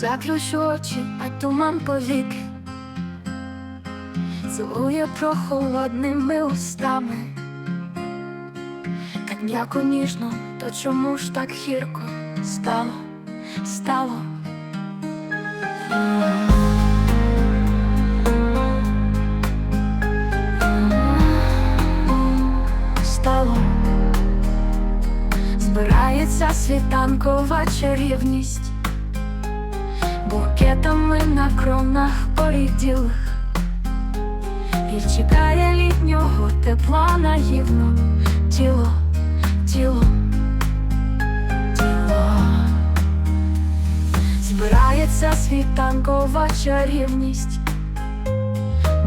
Заключу очі, а туман повіки Цілує прохолодними устами. Так м'яко ніжно, то чому ж так гірко стало, стало? Стало. Збирається світанкова чарівність Букетами на кронах поріділих І чекає літнього тепла наївно. Тіло, тіло, тіло. Збирається світанкова чарівність.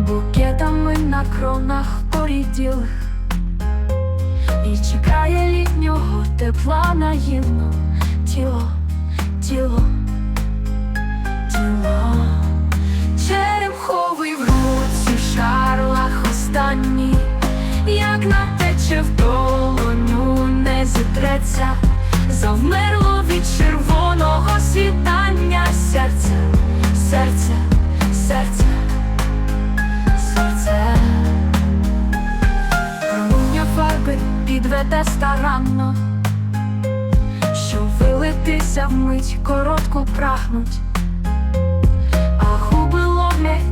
Букетами на кронах поріділих і чекає літнього тепла наївно. Тіло, тіло, як натече в долоню, не зітреться, завмерло від червоного світання серце, серце, серце, серце. Проміння фарби підведе старанно, що вилитися вмить коротко прагнуть,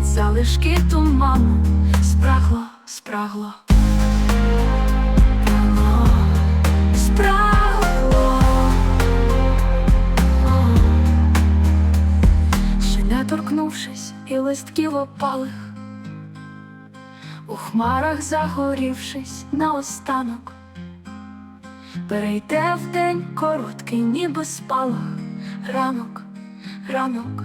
залишки туману, спрагло. Спрагло, торкнувшись і листків опалих у хмарах загорівшись наостанок, перейде в день короткий, ніби спалах, ранок, ранок.